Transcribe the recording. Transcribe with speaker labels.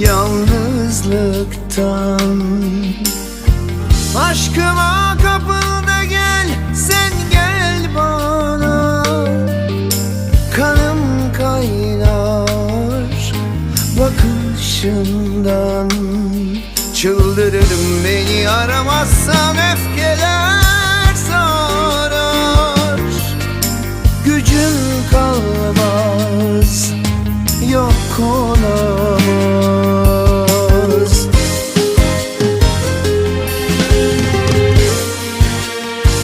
Speaker 1: yalnızlıktan. Aşkıma kapılda gel sen gel bana. Kanım kaynar bakışından. Çıldırırım beni aramazsam öfkeler sarar. Gücüm kalmaz yok ona